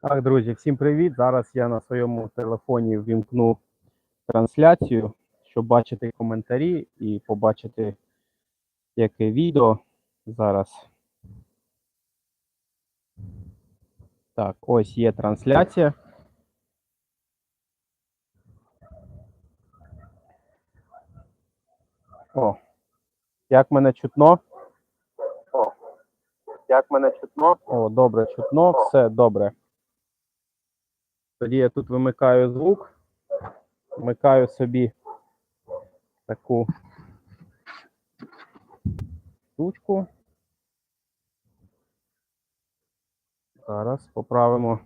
Так, друзі, всім привіт. Зараз я на своєму телефоні ввімкну трансляцію, щоб бачити коментарі і побачити яке відео зараз. Так, ось є трансляція. О, як мене чутно? О, як мене чутно? О, добре, чутно, все добре. Тоді я тут вимикаю звук, вмикаю собі таку штучку. Зараз поправимо.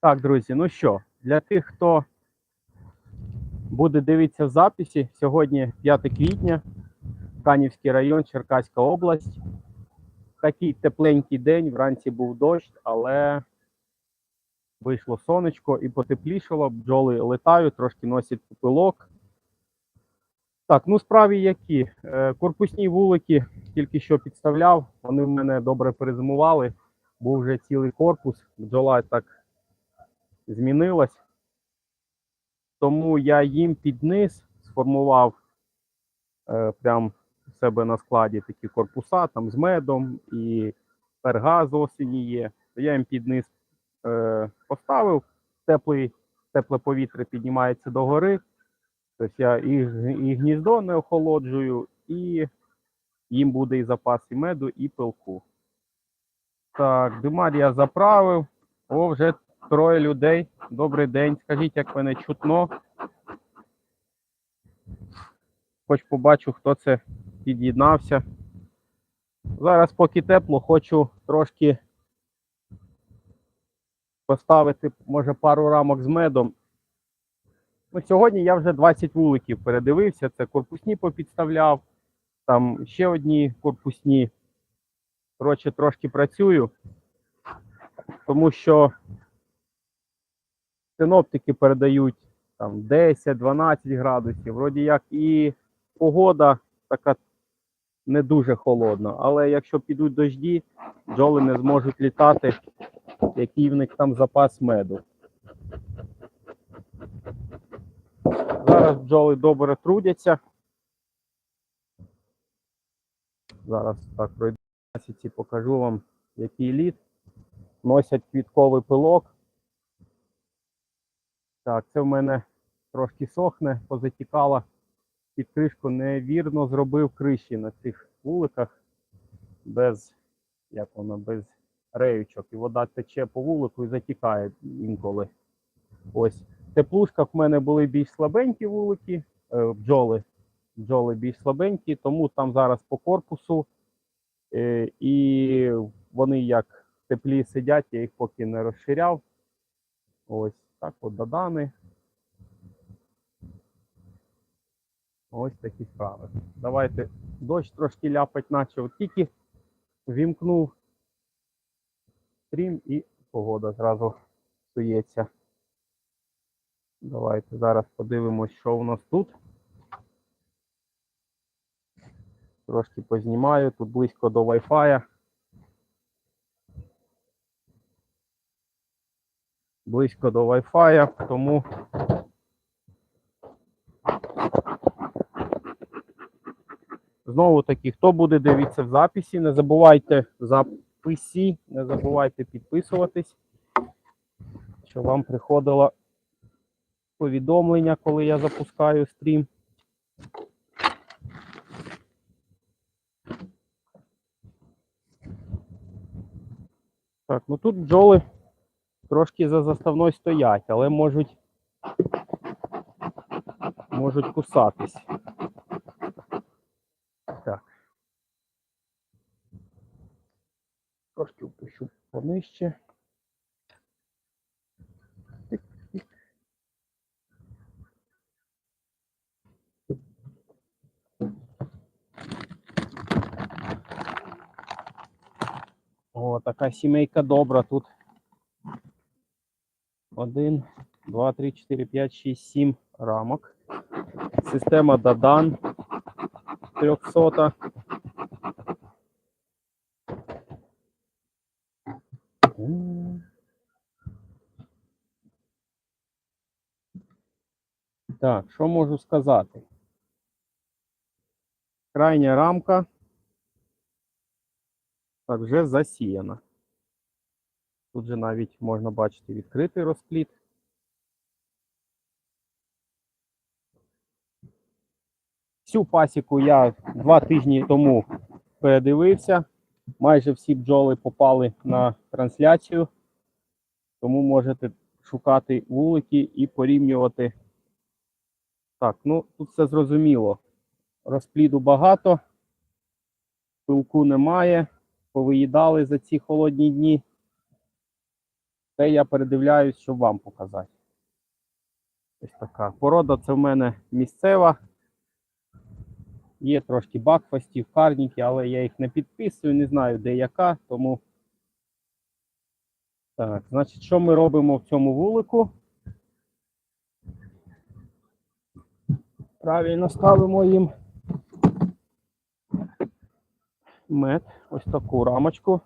Так, друзі, ну що, для тих, хто буде дивитися в записі, сьогодні 5 квітня, Канівський район, Черкаська область. Такий тепленький день, вранці був дощ, але вийшло сонечко і потеплішало, бджоли летають, трошки носять пилок. Так, ну справі які? Е, Корпусні вулики тільки що підставляв, вони в мене добре перезимували. Був вже цілий корпус, бджола так змінилась. Тому я їм під низ сформував е, прям у себе на складі такі корпуса там з медом і перга з осені є. Я їм під низ е, поставив, теплий, тепле повітря піднімається догори. Тобто я і, і гніздо не охолоджую, і їм буде і запас і меду, і пилку. Так, димар я заправив. О, вже троє людей. Добрий день. Скажіть, як мене чутно. Хоч побачу, хто це під'єднався. Зараз, поки тепло, хочу трошки поставити, може, пару рамок з медом. Ну, Сьогодні я вже 20 вуликів передивився. Це корпусні попідставляв, там ще одні корпусні. Коротше, трошки працюю, тому що синоптики передають там 10-12 градусів. Вроді як і погода така не дуже холодна. Але якщо підуть дожді, бджоли не зможуть літати, який в них там запас меду. Зараз бджоли добре трудяться. Зараз так пройду і покажу вам, який лід. Носять квітковий пилок. Так, це в мене трошки сохне, позатікала під кришку. Невірно зробив криші на цих вуликах без, як воно, без реючок. І вода тече по вулику і затікає інколи. Ось. В теплушках в мене були більш слабенькі вулики, е, бджоли. Бджоли більш слабенькі, тому там зараз по корпусу. Е, і вони як теплі сидять, я їх поки не розширяв. Ось так от додани. Ось такі справи. Давайте дощ трошки ляпать наче. От тільки вімкнув стрім і погода зразу псується. Давайте зараз подивимось, що у нас тут. Трошки познімаю, тут близько до Wi-Fi. Близько до Wi-Fi, тому знову таки, хто буде дивитися в записі, не забувайте записі, не забувайте підписуватись, щоб вам приходило повідомлення, коли я запускаю стрім. Так, ну тут бджоли трошки за заставною стоять, але можуть можуть кусатись. Так. Трошки впущу понижче. О, така сімейка добра тут. Один, два, три, чотири, п'ять, шість, сім рамок. Система Дадан 300. М. Так, що можу сказати? Крайня рамка так вже засіяна. Тут же навіть можна бачити відкритий розпліт. Всю пасіку я два тижні тому передивився. Майже всі бджоли попали на трансляцію, тому можете шукати вулики і порівнювати. Так, ну тут все зрозуміло. Розпліду багато, пилку немає, повиїдали за ці холодні дні. Це я передивляюсь, щоб вам показати. Ось така. Порода це в мене місцева. Є трошки бакфастів, карніки, але я їх не підписую, не знаю де яка, тому. Так, значить, що ми робимо в цьому вулику? Правильно ставимо їм мед, ось таку рамочку.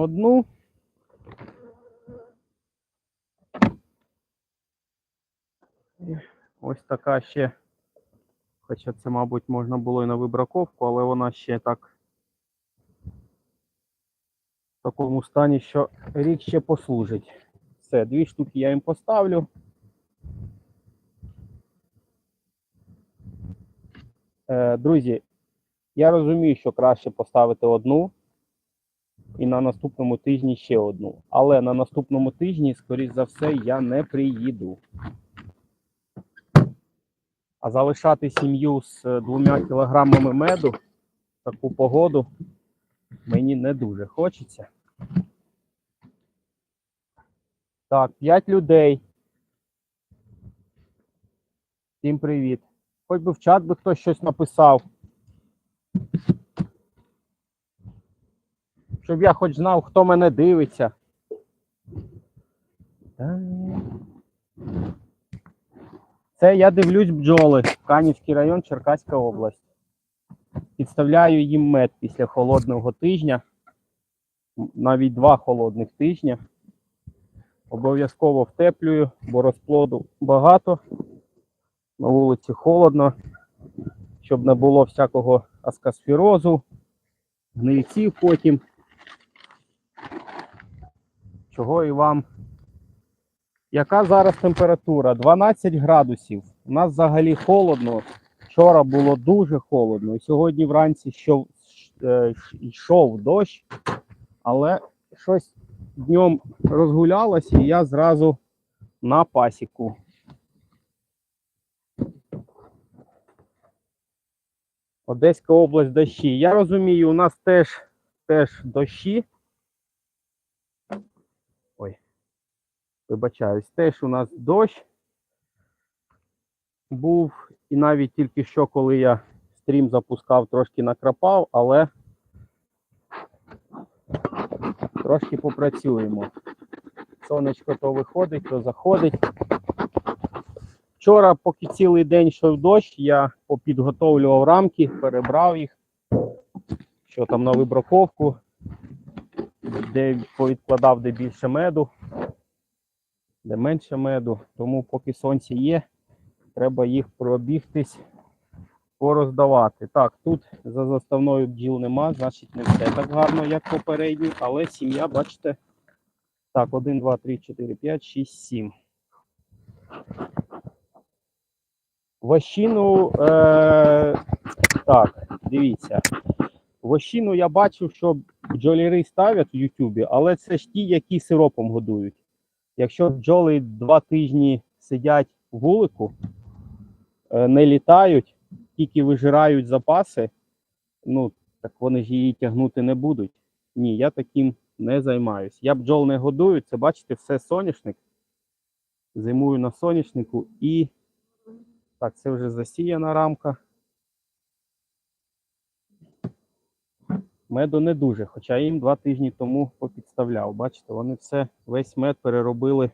Одну. І Ось така ще. Хоча це, мабуть, можна було і на вибраковку, але вона ще так в такому стані, що рік ще послужить. Все, дві штуки я їм поставлю. Е, друзі, я розумію, що краще поставити одну і на наступному тижні ще одну. Але на наступному тижні, скоріш за все, я не приїду. А залишати сім'ю з е, двома кілограмами меду таку погоду мені не дуже хочеться. Так, 5 людей. Всім привіт. Хоч би в чат би хтось щось написав. Щоб я хоч знав, хто мене дивиться. Це я дивлюсь бджоли. Канівський район, Черкаська область. Підставляю їм мед після холодного тижня. Навіть два холодних тижня. Обов'язково втеплюю, бо розплоду багато. На вулиці холодно, щоб не було всякого аскасфірозу, гнильців потім. Чого і вам яка зараз температура? 12 градусів. У нас взагалі холодно. Вчора було дуже холодно. І сьогодні вранці йшов, е, йшов дощ, але щось днем розгулялось, і я зразу на пасіку. Одеська область дощі. Я розумію, у нас теж, теж дощі. Вибачаюсь, теж у нас дощ був, і навіть тільки що, коли я стрім запускав, трошки накрапав, але трошки попрацюємо. Сонечко то виходить, то заходить. Вчора, поки цілий день йшов дощ, я попідготовлював рамки, перебрав їх, що там на вибраковку, де повідкладав де більше меду де менше меду. Тому поки сонце є, треба їх пробігтись, пороздавати. Так, тут за заставною бджіл нема, значить не все так гарно, як попередній, але сім'я, бачите, так, 1, 2, 3, 4, 5, 6, 7. Вощину, е, так, дивіться. Вощину я бачу, що бджоляри ставлять в Ютубі, але це ж ті, які сиропом годують. Якщо бджоли два тижні сидять в вулику, е, не літають, тільки вижирають запаси, ну так вони ж її тягнути не будуть. Ні, я таким не займаюсь. Я бджол не годую, це бачите, все соняшник. Зимую на соняшнику і так, це вже засіяна рамка. Меду не дуже, хоча їм два тижні тому попідставляв. Бачите, вони все, весь мед переробили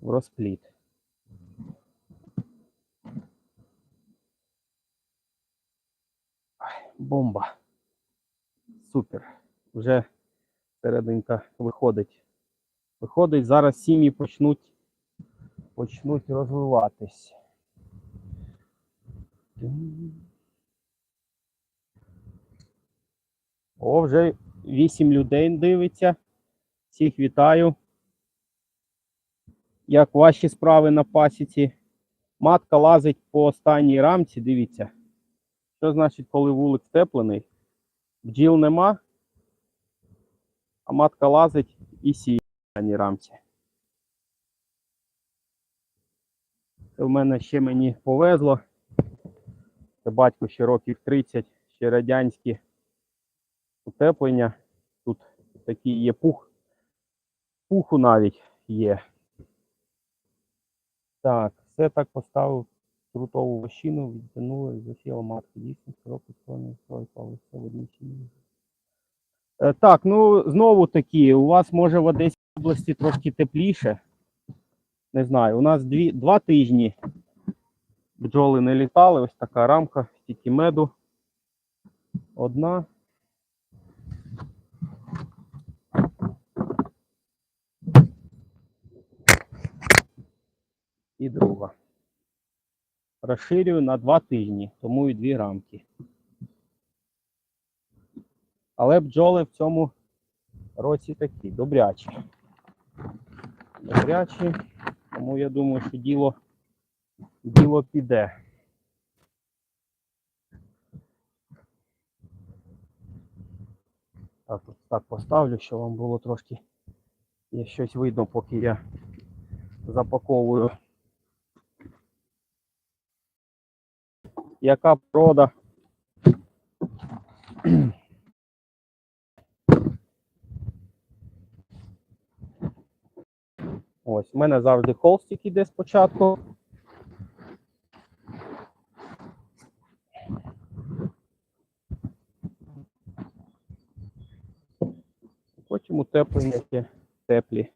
в розпліт. Бомба. Супер. Вже серединка виходить. Виходить, зараз сім'ї почнуть, почнуть розвиватись. О, вже вісім людей дивиться. Всіх вітаю. Як ваші справи на пасіці? Матка лазить по останній рамці, дивіться. Що значить, коли вулик степлений? Бджіл нема, а матка лазить і сіє на останній рамці. Це в мене ще мені повезло. Це батько ще років 30, ще радянські утеплення. Тут такий є пух. Пуху навіть є. Так, все так поставив крутову вощину, відтянули, засіла матка. Дійсно, широко склонний строй, але все в одній сім'ї. Е, Так, ну знову таки, у вас може в Одеській області трошки тепліше. Не знаю, у нас дві, два тижні бджоли не літали. Ось така рамка, стільки меду. Одна. І друга. Розширюю на два тижні, тому і дві рамки. Але бджоли в цьому році такі добрячі. Добрячі, тому я думаю, що діло, діло піде. Так, так поставлю, щоб вам було трошки є щось видно, поки я запаковую. Яка прода? Ось, у мене завжди холстик іде спочатку. Потім утеплення теплі.